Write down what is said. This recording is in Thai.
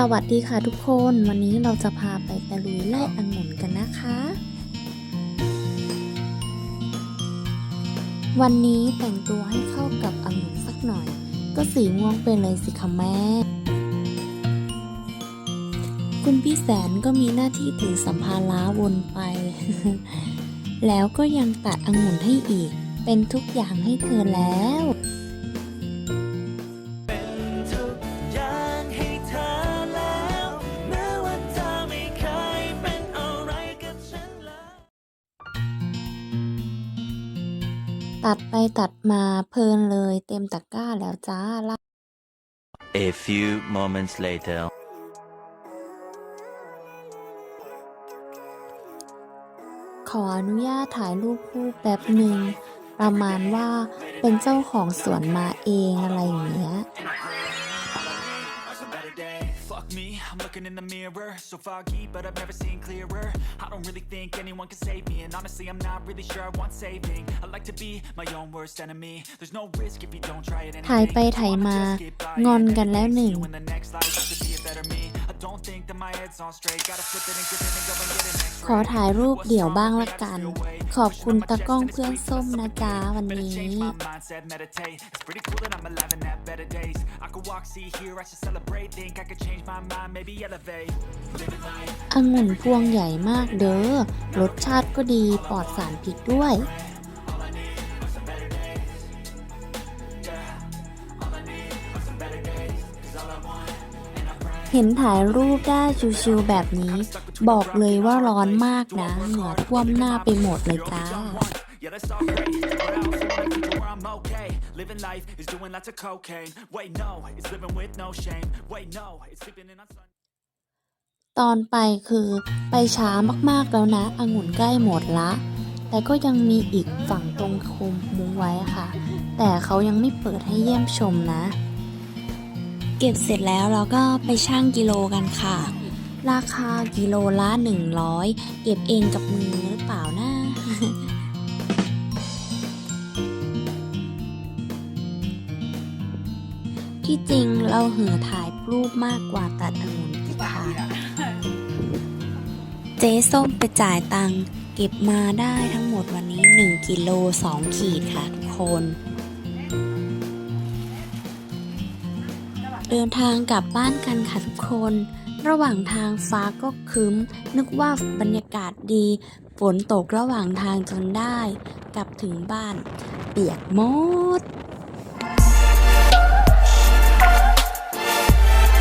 สวัสดีค่ะทุกคน วันนี้เราจะพาไปตะลุยไล่องุ่นกันนะคะ วันนี้แต่งตัวให้เข้ากับองุ่นสักหน่อย ก็สีม่วงไปเลยสิคะแม่ คุณพี่แสนก็มีหน้าที่ถือสัมภาระวนไป แล้วก็ยังตัดองุ่นให้อีก เป็นทุกอย่างให้เธอแล้ว ตัดไปตัดมาเพลินเลยเต็มตะกร้าแล้วจ้าละ A few moments later. ขออนุญาตถ่ายรูปคู่แป๊บหนึ่ง ประมาณว่าเป็นเจ้าของสวนมาเองอะไรอย่างเงี้ย looking in the mirror. So foggy, but I've never seen clearer. I don't really think anyone can save me. And honestly, I'm not really sure I want saving. I like to be my own worst enemy. There's no risk if you don't try it ถ่าย anything. ไปถ่ายมา Just get by งอน it. กันแล้วหนึ่ง See you in the next life, I should be a better me. ขอถ่ายรูปเดี่ยวบ้างละกัน ขอบคุณตากล้องเพื่อนส้มนะจ๊ะวัน Better นี้ change my mindset, meditate. It's pretty cool that I'm alive and have better days. I could walk, see, hear, I should celebrate. Think I could change my mind, maybe elevate. Living life. องุ่นพวงใหญ่มากเด้อ รสชาติก็ดีปลอดสารพิษด้วย เห็นถ่ายรูปได้ชิวๆแบบนี้ บอกเลยว่าร้อนมากนะเหงื่อท่วมหน้าไปหมดเลยจ้าตอนไปคือไปช้ามากๆแล้วนะองุ่นใกล้หมดละ แต่ก็ยังมีอีกฝั่งตรงคุมมุงไว้ค่ะ แต่เขายังไม่เปิดให้เยี่ยมชมนะ เก็บเสร็จแล้วเราก็ไปชั่งกิโลกันค่ะ ราคากิโลละ 100 เก็บเองกับมือหรือเปล่านะที่จริงเราเหือถ่ายรูปมากกว่าตัดองุ่นอีกค่ะ เจ๊ส้มไปจ่ายตังเก็บมาได้ทั้งหมดวันนี้ 1 กิโล 2 ขีดค่ะทุกคน เดินทางกลับบ้านกันค่ะทุกคน ระหว่างทางฟ้าก็คึ้ม นึกว่าบรรยากาศดี ฝนตกระหว่างทางจนได้ กลับถึงบ้าน เปียกหมด